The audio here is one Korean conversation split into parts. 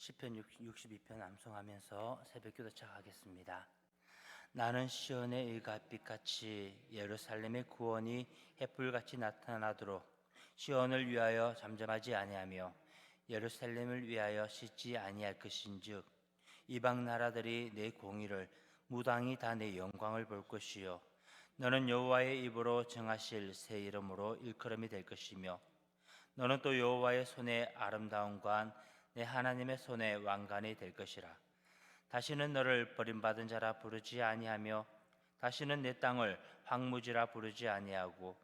시편 62편 암송하면서 새벽 기도 시작하겠습니다. 나는 시온의 일갓빛 같이 예루살렘의 구원이 햇불같이 나타나도록 시온을 위하여 잠잠하지 아니하며 예루살렘을 위하여 씻지 아니할 것인즉 이방 나라들이 내 공의를 무당이 다 내 영광을 볼 것이요 너는 여호와의 입으로 정하실 새 이름으로 일컬음이 될 것이며 너는 또 여호와의 손에 아름다운 관 내 하나님의 손에 왕관이 될 것이라. 다시는 너를 버림받은 자라 부르지 아니하며 다시는 내 땅을 황무지라 부르지 아니하고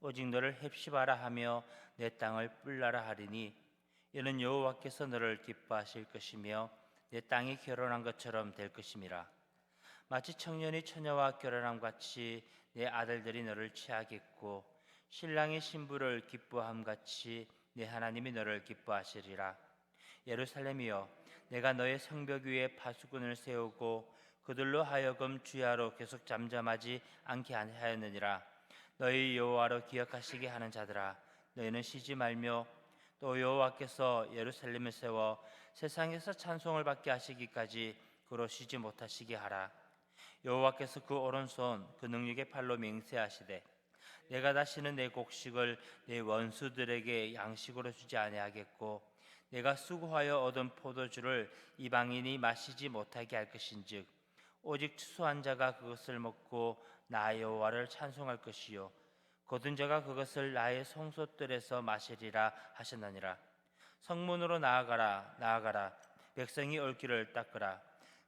오직 너를 헵시바라 하며 내 땅을 뿔라라 하리니 이는 여호와께서 너를 기뻐하실 것이며 내 땅이 결혼한 것처럼 될 것임이라. 마치 청년이 처녀와 결혼함 같이 내 아들들이 너를 취하겠고 신랑이 신부를 기뻐함 같이 내 하나님이 너를 기뻐하시리라 예루살렘이여 내가 너의 성벽 위에 파수꾼을 세우고 그들로 하여금 주야로 계속 잠잠하지 않게 하였느니라. 너희 여호와로 기억하시게 하는 자들아 너희는 쉬지 말며 또 여호와께서 예루살렘을 세워 세상에서 찬송을 받게 하시기까지 그로 쉬지 못하시게 하라. 여호와께서 그 오른손 그 능력의 팔로 맹세하시되 내가 다시는 내 곡식을 내 원수들에게 양식으로 주지 아니하겠고 내가 수고하여 얻은 포도주를 이방인이 마시지 못하게 할 것인즉 오직 추수한 자가 그것을 먹고 나 여호와를 찬송할 것이요 거둔 자가 그것을 나의 송소들에서 마시리라 하셨느니라. 성문으로 나아가라 나아가라. 백성이 올 길을 닦으라.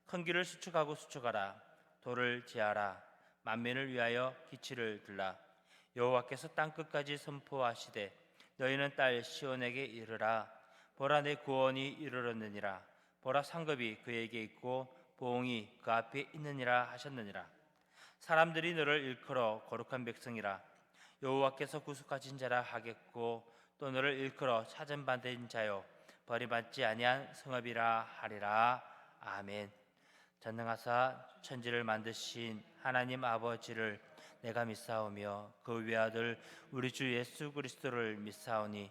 큰 길을 수축하고 수축하라. 돌을 제하라. 만민을 위하여 기치를 들라. 여호와께서 땅 끝까지 선포하시되 너희는 딸 시온에게 이르라 보라 내 구원이 이르렀느니라. 보라 상급이 그에게 있고 보응이 그 앞에 있느니라 하셨느니라. 사람들이 너를 일컬어 거룩한 백성이라. 여호와께서 구속하신 자라 하겠고 또 너를 일컬어 찾은 받은 자요. 버림받지 아니한 성읍이라 하리라. 아멘. 전능하사 천지를 만드신 하나님 아버지를 내가 믿사오며 그 외아들 우리 주 예수 그리스도를 믿사오니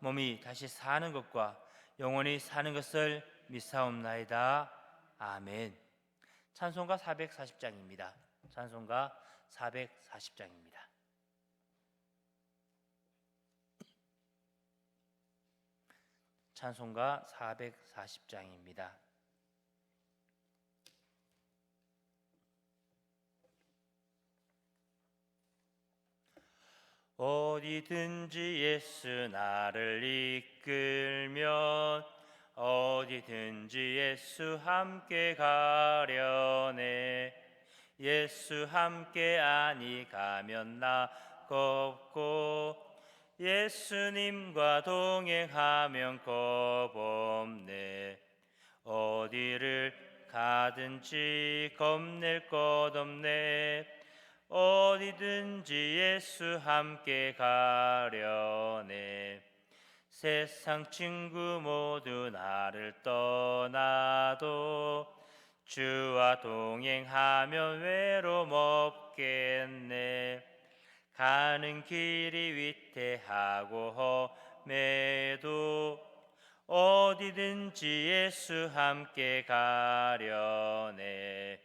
몸이 다시 사는 것과 영원히 사는 것을 믿사옵나이다. 아멘. 찬송가 440장입니다. 찬송가 440장입니다. 찬송가 440장입니다. 어디든지 예수 나를 이끌면 어디든지 예수 함께 가려네. 예수 함께 아니 가면 나 겁고 예수님과 동행하면 겁 없네. 어디를 가든지 겁낼 것 없네 어디든지 예수 함께 가려네. 세상 친구 모두 나를 떠나도 주와 동행하면 외로움 없겠네. 가는 길이 위태하고 험해도 어디든지 예수 함께 가려네.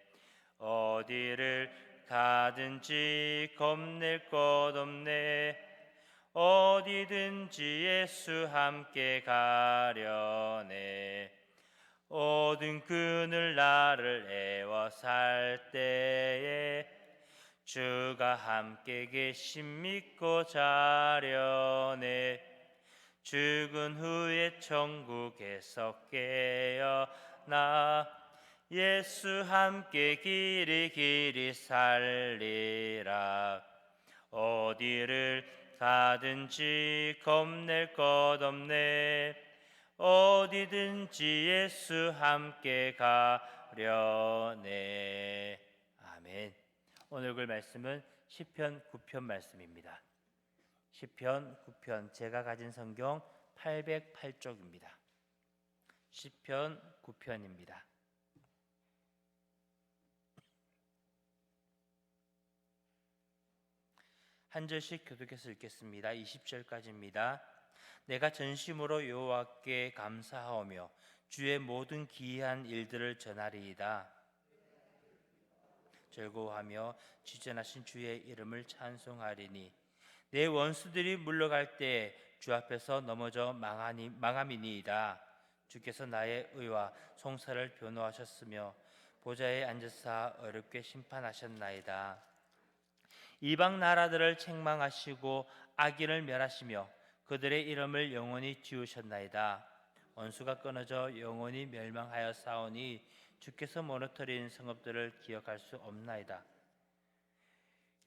어디를 가든지 겁낼 것 없네. 어디든지 예수 함께 가려네. 어두운 그늘 나를 애워 살 때에 주가 함께 계심 믿고 자려네. 죽은 후에 천국에서 깨어나 예수 함께 길이 길이 살리라 어디를 가든지 겁낼 것 없네 어디든지 예수 함께 가려네. 아멘. 오늘 글 말씀은 시편 9편 말씀입니다. 시편 9편 제가 가진 성경 808쪽입니다. 시편 9편입니다. 한 절씩 교독해서 읽겠습니다. 20절까지입니다. 내가 전심으로 여호와께 감사하오며 주의 모든 기이한 일들을 전하리이다. 즐거워하며 지전하신 주의 이름을 찬송하리니 내 원수들이 물러갈 때 주 앞에서 넘어져 망하니 망함이니이다. 주께서 나의 의와 송사를 변호하셨으며 보좌에 앉으사 어렵게 심판하셨나이다. 이방 나라들을 책망하시고 악인을 멸하시며 그들의 이름을 영원히 지우셨나이다. 원수가 끊어져 영원히 멸망하여 싸우니 주께서 무너뜨린 성읍들을 기억할 수 없나이다.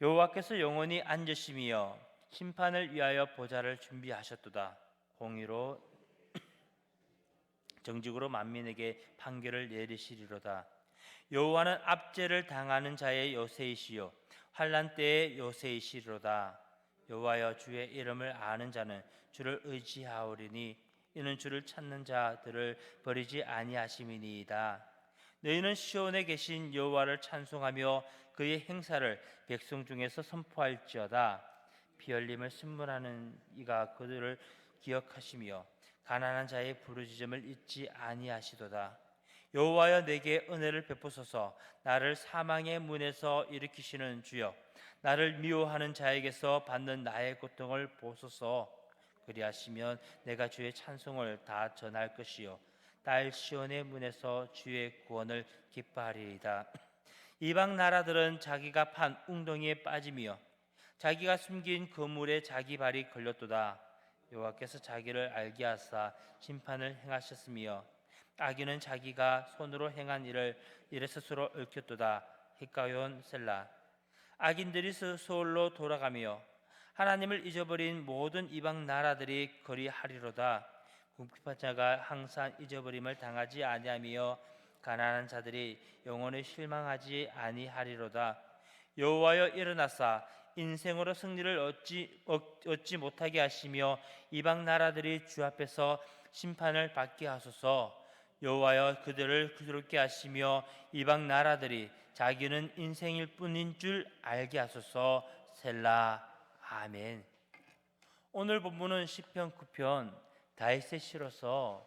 여호와께서 영원히 앉으심이여 심판을 위하여 보좌를 준비하셨도다. 공의로 정직으로 만민에게 판결을 내리시리로다. 여호와는 압제를 당하는 자의 요새이시요 환란 때의 요새이시로다. 여호와여 주의 이름을 아는 자는 주를 의지하오리니 이는 주를 찾는 자들을 버리지 아니하심이니이다. 너희는 시온에 계신 여호와를 찬송하며 그의 행사를 백성 중에서 선포할지어다. 피 흘림을 신문하는 이가 그들을 기억하시며 가난한 자의 부르짖음을 잊지 아니하시도다. 여호와여 내게 은혜를 베푸소서. 나를 사망의 문에서 일으키시는 주여 나를 미워하는 자에게서 받는 나의 고통을 보소서. 그리하시면 내가 주의 찬송을 다 전할 것이요 딸 시온의 문에서 주의 구원을 기뻐하리이다. 이방 나라들은 자기가 판 웅덩이에 빠지며 자기가 숨긴 그물에 자기 발이 걸렸도다. 여호와께서 자기를 알게 하사 심판을 행하셨으며 악인은 자기가 손으로 행한 일을 이래 스스로 얽혔도다. 히카yon 셀라. 악인들이 서울로 돌아가며 하나님을 잊어버린 모든 이방 나라들이 거리하리로다. 궁핍자가 항상 잊어버림을 당하지 아니하며 가난한 자들이 영원히 실망하지 아니하리로다. 여호와여 일어나사 인생으로 승리를 얻지, 얻지 못하게 하시며 이방 나라들이 주 앞에서 심판을 받게 하소서. 여호와여 그들을 부드럽게 하시며 이방 나라들이 자기는 인생일 뿐인 줄 알게 하소서 셀라 아멘. 오늘 본문은 시편 9편 다윗의 시로서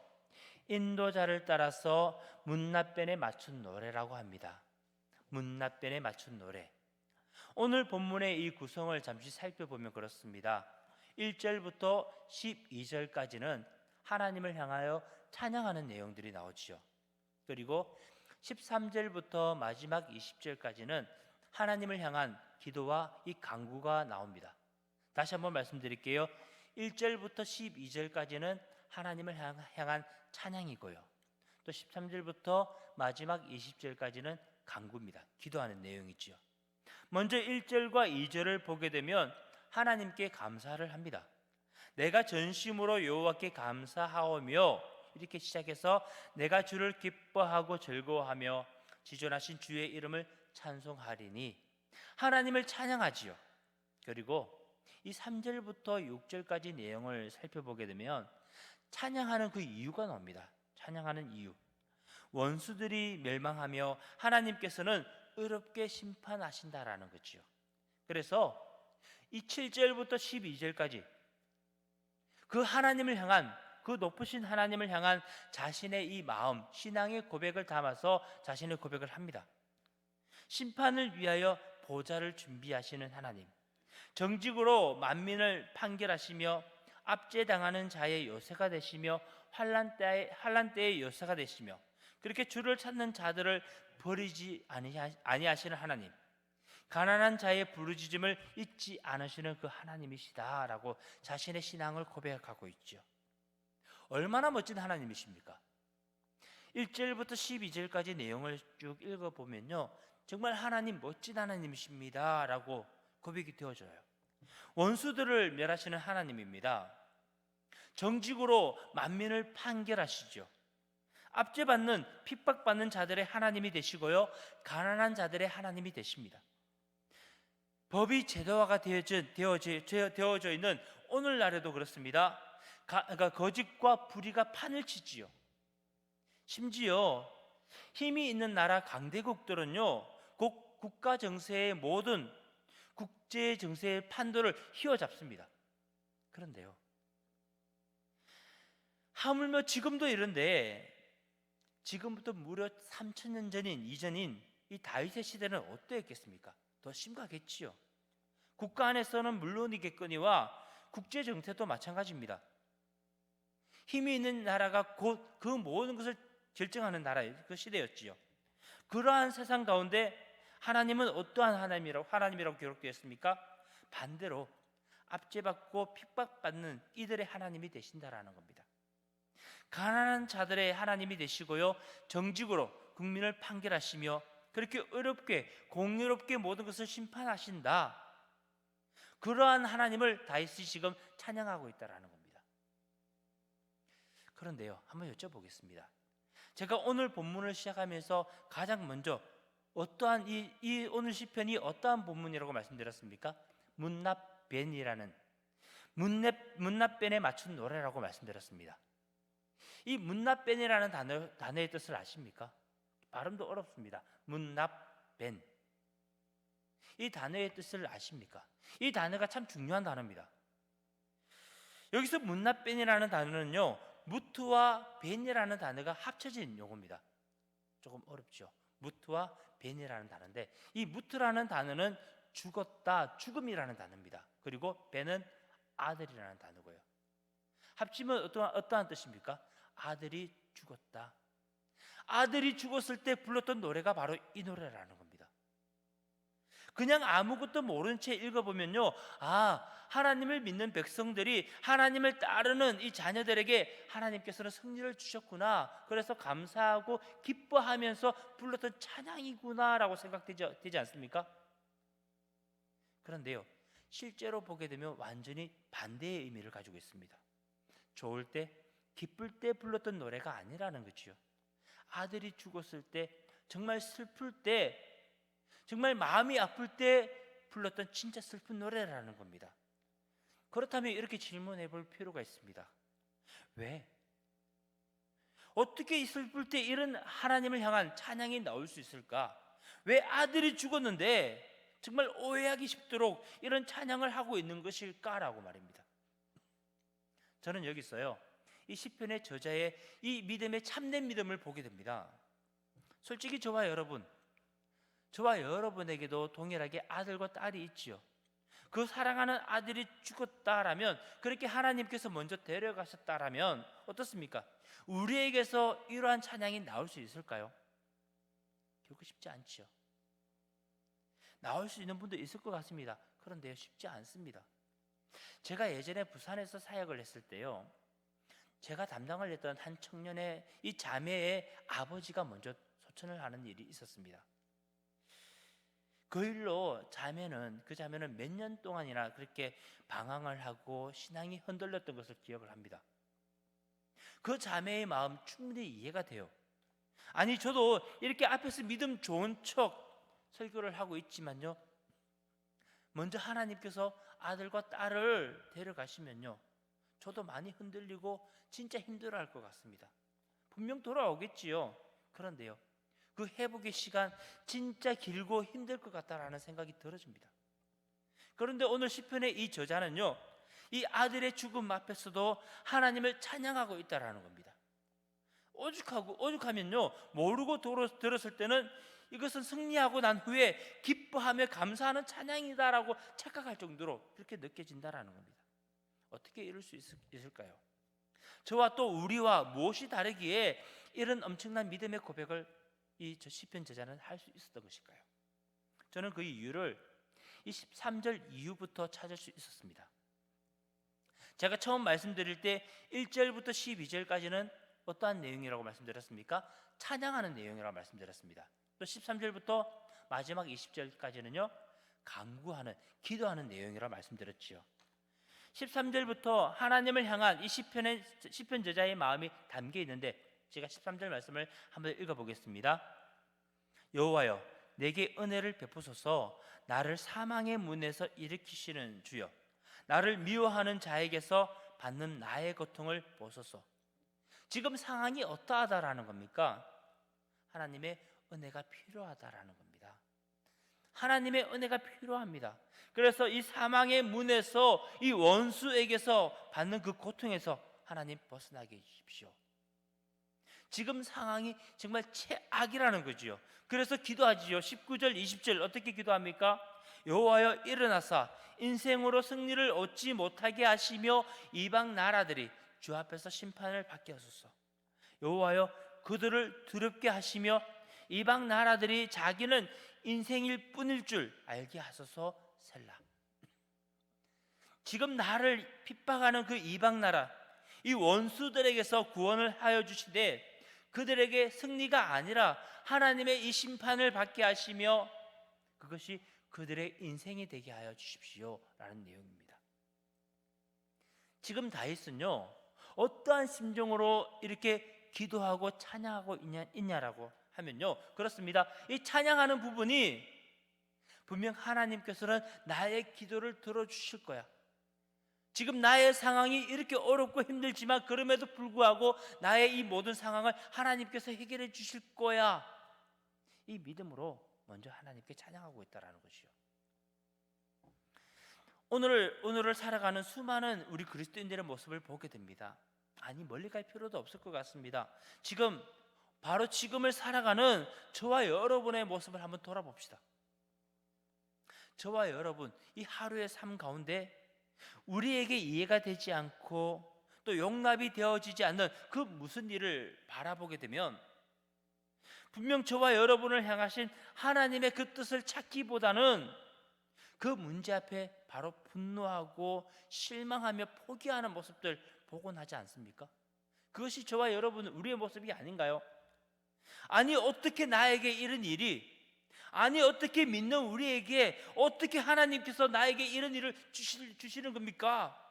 인도자를 따라서 문납변에 맞춘 노래라고 합니다. 문납변에 맞춘 노래. 오늘 본문의 이 구성을 잠시 살펴보면 그렇습니다. 1절부터 12절까지는 하나님을 향하여 찬양하는 내용들이 나오지요. 그리고 13절부터 마지막 20절까지는 하나님을 향한 기도와 이 강구가 나옵니다. 다시 한번 말씀드릴게요. 1절부터 12절까지는 하나님을 향한 찬양이고요. 또 13절부터 마지막 20절까지는 강구입니다. 기도하는 내용이지요. 먼저 1절과 2절을 보게 되면 하나님께 감사를 합니다. 내가 전심으로 여호와께 감사하오며 이렇게 시작해서 내가 주를 기뻐하고 즐거워하며 지존하신 주의 이름을 찬송하리니 하나님을 찬양하지요. 그리고 이 3절부터 6절까지 내용을 살펴보게 되면 찬양하는 그 이유가 나옵니다. 찬양하는 이유. 원수들이 멸망하며 하나님께서는 의롭게 심판하신다라는 거지요. 그래서 이 7절부터 12절까지 그 하나님을 향한 그 높으신 하나님을 향한 자신의 이 마음, 신앙의 고백을 담아서 자신의 고백을 합니다. 심판을 위하여 보좌를 준비하시는 하나님, 정직으로 만민을 판결하시며 압제당하는 자의 요새가 되시며 환란 때의 환란 때의 요새가 되시며 그렇게 주를 찾는 자들을 버리지 아니하시는 하나님, 가난한 자의 부르짖음을 잊지 않으시는 그 하나님이시다라고 자신의 신앙을 고백하고 있죠. 얼마나 멋진 하나님이십니까? 1절부터 12절까지 내용을 쭉 읽어보면요. 정말 하나님 멋진 하나님이십니다. 라고 고백이 되어져요. 원수들을 멸하시는 하나님입니다. 정직으로 만민을 판결하시죠. 압제받는 핍박받는 자들의 하나님이 되시고요. 가난한 자들의 하나님이 되십니다. 법이 제도화가 되어져, 되어져, 되어져 있는 오늘날에도 그렇습니다. 가, 그러니까 거짓과 불의가 판을 치지요. 심지어 힘이 있는 나라 강대국들은요, 국, 국가 정세의 모든 국제 정세의 판도를 휘어잡습니다. 그런데요, 하물며 지금도 이런데 지금부터 무려 3천 년 전인 이전인 이 다윗의 시대는 어떠했겠습니까? 더 심각했지요. 국가 안에서는 물론이겠거니와 국제 정세도 마찬가지입니다. 힘이 있는 나라가 곧 그 모든 것을 결정하는 나라의 그 시대였지요. 그러한 세상 가운데 하나님은 어떠한 하나님이라고 하나님이라고 기록되었습니까? 반대로 압제받고 핍박받는 이들의 하나님이 되신다라는 겁니다. 가난한 자들의 하나님이 되시고요. 정직으로 국민을 판결하시며 그렇게 어렵게 공유롭게 모든 것을 심판하신다. 그러한 하나님을 다윗이 지금 찬양하고 있다라는 겁니다. 그런데요, 한번 여쭤보겠습니다. 제가 오늘 본문을 시작하면서 가장 먼저 어떠한 이, 이 오늘 시편이 어떠한 본문이라고 말씀드렸습니까? 문납벤이라는 문납 문납벤에 맞춘 노래라고 말씀드렸습니다. 이 문납벤이라는 단어 단어의 뜻을 아십니까? 발음도 어렵습니다. 문납벤. 이 단어의 뜻을 아십니까? 이 단어가 참 중요한 단어입니다. 여기서 문납벤이라는 단어는요, 무트와 벤이라는 단어가 합쳐진 용어입니다. 조금 어렵죠. 무트와 벤이라는 단어인데 이 무트라는 단어는 죽었다, 죽음이라는 단어입니다. 그리고 벤은 아들이라는 단어고요. 합치면 어떠한, 어떠한 뜻입니까? 아들이 죽었다. 아들이 죽었을 때 불렀던 노래가 바로 이 노래라는. 그냥 아무것도 모른 채 읽어보면요. 아, 하나님을 믿는 백성들이 하나님을 따르는 이 자녀들에게 하나님께서는 승리를 주셨구나. 그래서 감사하고 기뻐하면서 불렀던 찬양이구나라고 생각되지 되지 않습니까? 그런데요. 실제로 보게 되면 완전히 반대의 의미를 가지고 있습니다. 좋을 때, 기쁠 때 불렀던 노래가 아니라는 거지요. 아들이 죽었을 때, 정말 슬플 때, 정말 마음이 아플 때 불렀던 진짜 슬픈 노래라는 겁니다. 그렇다면 이렇게 질문해 볼 필요가 있습니다. 왜? 어떻게 슬플 때 이런 하나님을 향한 찬양이 나올 수 있을까? 왜 아들이 죽었는데 정말 오해하기 쉽도록 이런 찬양을 하고 있는 것일까라고 말입니다. 저는 여기서요. 이 시편의 저자의 이 믿음의 참된 믿음을 보게 됩니다. 솔직히 저와 여러분, 저와 여러분에게도 동일하게 아들과 딸이 있지요. 그 사랑하는 아들이 죽었다라면 그렇게 하나님께서 먼저 데려가셨다라면 어떻습니까? 우리에게서 이러한 찬양이 나올 수 있을까요? 결코 쉽지 않지요. 나올 수 있는 분도 있을 것 같습니다. 그런데요, 쉽지 않습니다. 제가 예전에 부산에서 사역을 했을 때요, 제가 담당을 했던 한 청년의 이 자매의 아버지가 먼저 소천을 하는 일이 있었습니다. 그 일로 자매는 그 자매는 몇 년 동안이나 그렇게 방황을 하고 신앙이 흔들렸던 것을 기억을 합니다. 그 자매의 마음 충분히 이해가 돼요. 아니 저도 이렇게 앞에서 믿음 좋은 척 설교를 하고 있지만요. 먼저 하나님께서 아들과 딸을 데려가시면요. 저도 많이 흔들리고 진짜 힘들어 할 것 같습니다. 분명 돌아오겠지요. 그런데요. 그 회복의 시간 진짜 길고 힘들 것 같다라는 생각이 들어집니다. 그런데 오늘 시편의 이 저자는요. 이 아들의 죽음 앞에서도 하나님을 찬양하고 있다라는 겁니다. 오죽하고 오죽하면요. 모르고 들었을 때는 이것은 승리하고 난 후에 기뻐하며 감사하는 찬양이다라고 착각할 정도로 그렇게 느껴진다라는 겁니다. 어떻게 이럴 수 있을까요? 저와 또 우리와 무엇이 다르기에 이런 엄청난 믿음의 고백을 이 시편 제자는 할 수 있었던 것일까요? 저는 그 이유를 이 13절 이후부터 찾을 수 있었습니다. 제가 처음 말씀드릴 때 1절부터 12절까지는 어떠한 내용이라고 말씀드렸습니까? 찬양하는 내용이라고 말씀드렸습니다. 또 13절부터 마지막 20절까지는요. 강구하는 기도하는 내용이라고 말씀드렸지요. 13절부터 하나님을 향한 이 시편의 시편 저자의 마음이 담겨 있는데 제가 13절 말씀을 한번 읽어 보겠습니다. 여호와여 내게 은혜를 베푸소서 나를 사망의 문에서 일으키시는 주여 나를 미워하는 자에게서 받는 나의 고통을 보소서 지금 상황이 어떠하다라는 겁니까? 하나님의 은혜가 필요하다라는 겁니다. 하나님의 은혜가 필요합니다. 그래서 이 사망의 문에서 이 원수에게서 받는 그 고통에서 하나님 벗어나게 해주십시오. 지금 상황이 정말 최악이라는 거지요. 그래서 기도하지요. 19절, 20절 어떻게 기도합니까? 여호와여 일어나사 인생으로 승리를 얻지 못하게 하시며 이방 나라들이 주 앞에서 심판을 받게 하소서. 여호와여 그들을 두렵게 하시며 이방 나라들이 자기는 인생일 뿐일 줄 알게 하소서 셀라. 지금 나를 핍박하는 그 이방 나라 이 원수들에게서 구원을 하여 주시되 그들에게 승리가 아니라 하나님의 이 심판을 받게 하시며 그것이 그들의 인생이 되게 하여 주십시오 라는 내용입니다. 지금 다윗은요 어떠한 심정으로 이렇게 기도하고 찬양하고 있냐, 있냐라고 하면요 그렇습니다. 이 찬양하는 부분이 분명 하나님께서는 나의 기도를 들어주실 거야. 지금 나의 상황이 이렇게 어렵고 힘들지만 그럼에도 불구하고 나의 이 모든 상황을 하나님께서 해결해 주실 거야. 이 믿음으로 먼저 하나님께 찬양하고 있다라는 것이요. 오늘 오늘을 살아가는 수많은 우리 그리스도인들의 모습을 보게 됩니다. 아니 멀리 갈 필요도 없을 것 같습니다. 지금 바로 지금을 살아가는 저와 여러분의 모습을 한번 돌아봅시다. 저와 여러분 이 하루의 삶 가운데 우리에게 이해가 되지 않고 또 용납이 되어지지 않는 그 무슨 일을 바라보게 되면 분명 저와 여러분을 향하신 하나님의 그 뜻을 찾기보다는 그 문제 앞에 바로 분노하고 실망하며 포기하는 모습들 보곤 하지 않습니까? 그것이 저와 여러분 우리의 모습이 아닌가요? 아니 어떻게 나에게 이런 일이 아니 어떻게 믿는 우리에게 어떻게 하나님께서 나에게 이런 일을 주시, 주시는 겁니까?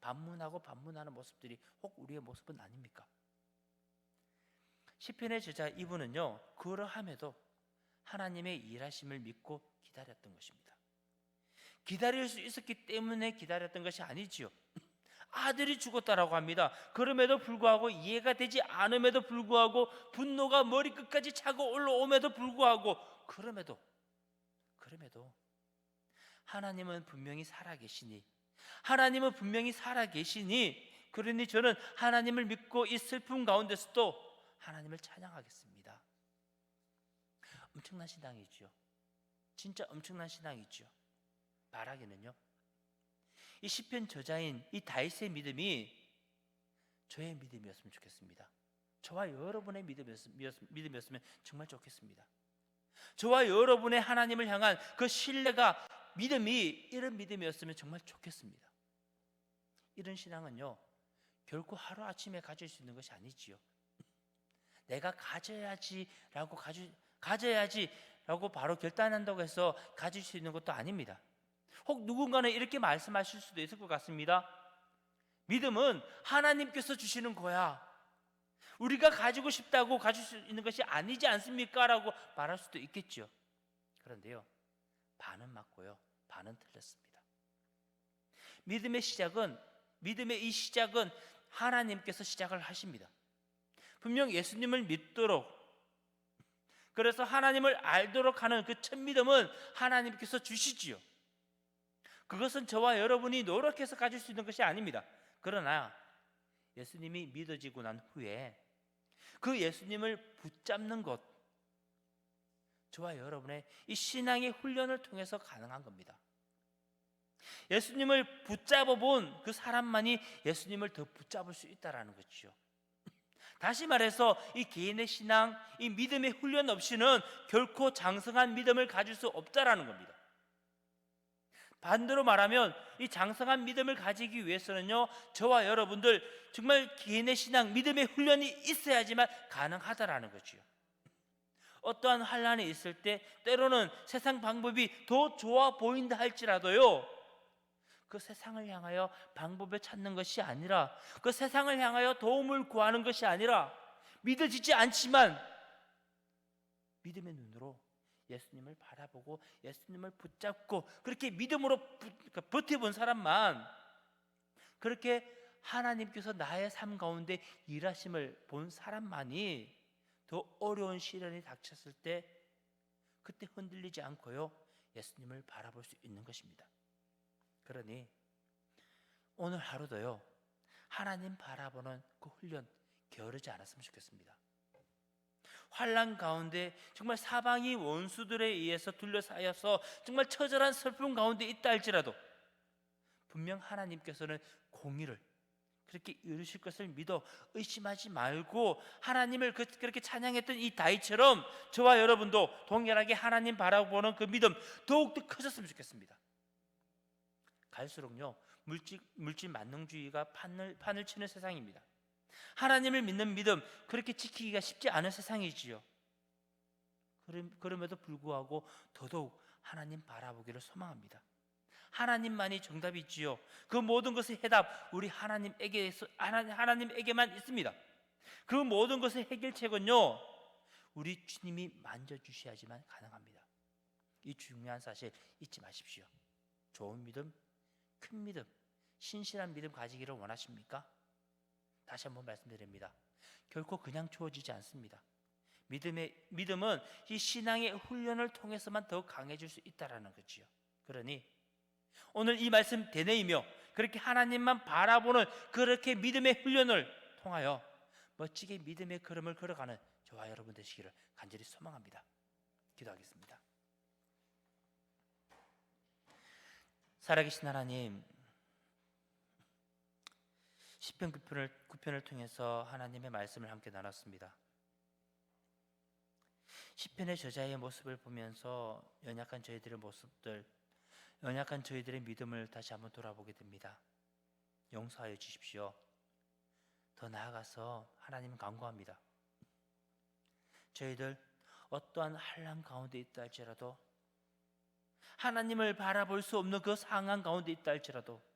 반문하고 반문하는 모습들이 혹 우리의 모습은 아닙니까? 시편의 저자 이분은요 그러함에도 하나님의 일하심을 믿고 기다렸던 것입니다. 기다릴 수 있었기 때문에 기다렸던 것이 아니지요. 아들이 죽었다라고 합니다. 그럼에도 불구하고 이해가 되지 않음에도 불구하고 분노가 머리끝까지 차고 올라옴에도 불구하고 그럼에도 그럼에도 하나님은 분명히 살아 계시니 하나님은 분명히 살아 계시니 그러니 저는 하나님을 믿고 이 슬픔 가운데서도 하나님을 찬양하겠습니다. 엄청난 신앙이죠. 진짜 엄청난 신앙이죠. 바라기는요. 이 시편 저자인 이 다윗의 믿음이 저의 믿음이었으면 좋겠습니다. 저와 여러분의 믿음이었으면 정말 좋겠습니다. 저와 여러분의 하나님을 향한 그 신뢰가 믿음이 이런 믿음이었으면 정말 좋겠습니다. 이런 신앙은요 결코 하루 아침에 가질 수 있는 것이 아니지요. 내가 가져야지라고 가져 가져야지라고 바로 결단한다고 해서 가질 수 있는 것도 아닙니다. 혹 누군가는 이렇게 말씀하실 수도 있을 것 같습니다. 믿음은 하나님께서 주시는 거야. 우리가 가지고 싶다고 가질 수 있는 것이 아니지 않습니까? 라고 말할 수도 있겠죠. 그런데요, 반은 맞고요, 반은 틀렸습니다. 믿음의 시작은, 믿음의 이 시작은 하나님께서 시작을 하십니다. 분명 예수님을 믿도록, 그래서 하나님을 알도록 하는 그 첫 믿음은 하나님께서 주시지요. 그것은 저와 여러분이 노력해서 가질 수 있는 것이 아닙니다. 그러나 예수님이 믿어지고 난 후에 그 예수님을 붙잡는 것, 저와 여러분의 이 신앙의 훈련을 통해서 가능한 겁니다. 예수님을 붙잡아 본 그 사람만이 예수님을 더 붙잡을 수 있다라는 거죠. 다시 말해서 이 개인의 신앙, 이 믿음의 훈련 없이는 결코 장성한 믿음을 가질 수 없다라는 겁니다. 반대로 말하면 이 장성한 믿음을 가지기 위해서는요, 저와 여러분들 정말 개인의 신앙, 믿음의 훈련이 있어야지만 가능하다라는 거지요. 어떠한 환란이 있을 때 때로는 세상 방법이 더 좋아 보인다 할지라도요. 그 세상을 향하여 방법을 찾는 것이 아니라 그 세상을 향하여 도움을 구하는 것이 아니라 믿어지지 않지만 믿음의 눈으로 예수님을 바라보고 예수님을 붙잡고 그렇게 믿음으로 부- 그러니까 버텨본 사람만 그렇게 하나님께서 나의 삶 가운데 일하심을 본 사람만이 더 어려운 시련이 닥쳤을 때 그때 흔들리지 않고요 예수님을 바라볼 수 있는 것입니다. 그러니 오늘 하루도요 하나님 바라보는 그 훈련 게으르지 않았으면 좋겠습니다. 환란 가운데 정말 사방이 원수들에 의해서 둘러싸여서 정말 처절한 슬픔 가운데 있다 할지라도 분명 하나님께서는 공의를 그렇게 이루실 것을 믿어 의심하지 말고 하나님을 그- 그렇게 찬양했던 이 다이처럼 저와 여러분도 동일하게 하나님 바라보는 그 믿음 더욱더 커졌으면 좋겠습니다. 갈수록요 물질 물질 만능주의가 판을 판을 치는 세상입니다. 하나님을 믿는 믿음 그렇게 지키기가 쉽지 않은 세상이지요. 그럼- 그럼에도 불구하고 더더욱 하나님 바라보기를 소망합니다. 하나님만이 정답이지요. 그 모든 것의 해답 우리 하나님에게서 하나- 하나님에게만 있습니다. 그 모든 것의 해결책은요. 우리 주님이 만져 주셔야지만 가능합니다. 이 중요한 사실 잊지 마십시오. 좋은 믿음, 큰 믿음, 신실한 믿음 가지기를 원하십니까? 다시 한번 말씀드립니다. 결코 그냥 주어지지 않습니다. 믿음의 믿음은 이 신앙의 훈련을 통해서만 더 강해질 수 있다라는 거지요. 그러니 오늘 이 말씀 되뇌이며 그렇게 하나님만 바라보는 그렇게 믿음의 훈련을 통하여 멋지게 믿음의 걸음을 걸어가는 저와 여러분 되시기를 간절히 소망합니다. 기도하겠습니다. 살아계신 하나님, 시편 9편을, 9편을 통해서 하나님의 말씀을 함께 나눴습니다. 시편의 저자의 모습을 보면서 연약한 저희들의 모습들, 연약한 저희들의 믿음을 다시 한번 돌아보게 됩니다. 용서하여 주십시오. 더 나아가서 하나님 간구합니다. 저희들 어떠한 한란 가운데 있다 할지라도 하나님을 바라볼 수 없는 그 상황 가운데 있다 할지라도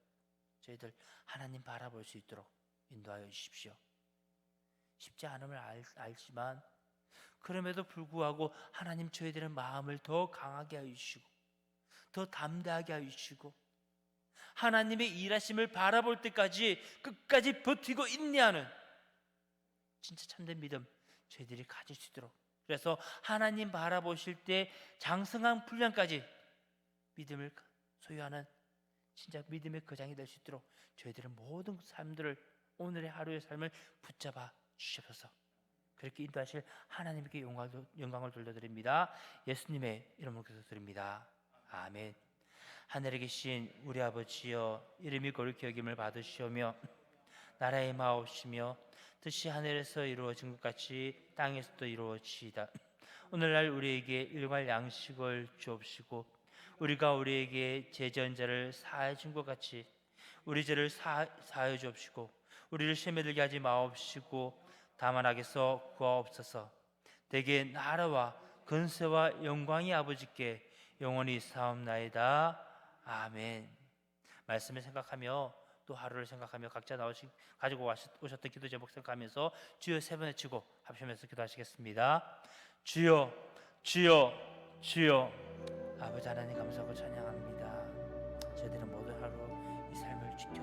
저희들 하나님 바라볼 수 있도록 인도하여 주십시오. 쉽지 않음을 알, 알지만 그럼에도 불구하고 하나님 저희들의 마음을 더 강하게 하여 주시고 더 담대하게 하여 주시고 하나님의 일하심을 바라볼 때까지 끝까지 버티고 인내하는 진짜 참된 믿음 저희들이 가질 수 있도록 그래서 하나님 바라보실 때 장성한 훈련까지 믿음을 소유하는 진짜 믿음의 거장이 될 수 있도록 저희들의 모든 삶들을 오늘의 하루의 삶을 붙잡아 주셔서 그렇게 인도하실 하나님께 영광을, 영광을 돌려드립니다. 예수님의 이름으로 기도드립니다. 아멘. 하늘에 계신 우리 아버지여 이름이 거룩히 여김을 받으시오며 나라의 마옵시며 뜻이 하늘에서 이루어진 것 같이 땅에서도 이루어지이다. 오늘날 우리에게 일괄 양식을 주옵시고 우리가 우리에게 제전자를 사해 준 것 같이 우리 죄를 사, 사해 주옵시고 우리를 시험에 들게 하지 마옵시고 다만 악에서 구하옵소서. 대개 나라와 근세와 영광이 아버지께 영원히 사옵나이다. 아멘. 말씀을 생각하며 또 하루를 생각하며 각자 나오시 가지고 오셨던 기도 제목 생각하면서 주여 세 번 외치고 합심해서 기도하시겠습니다. 주여 주여 주여 아버지 하나님 감사하고 찬양합니다. 저희들은 모두 하루 이 삶을 지켜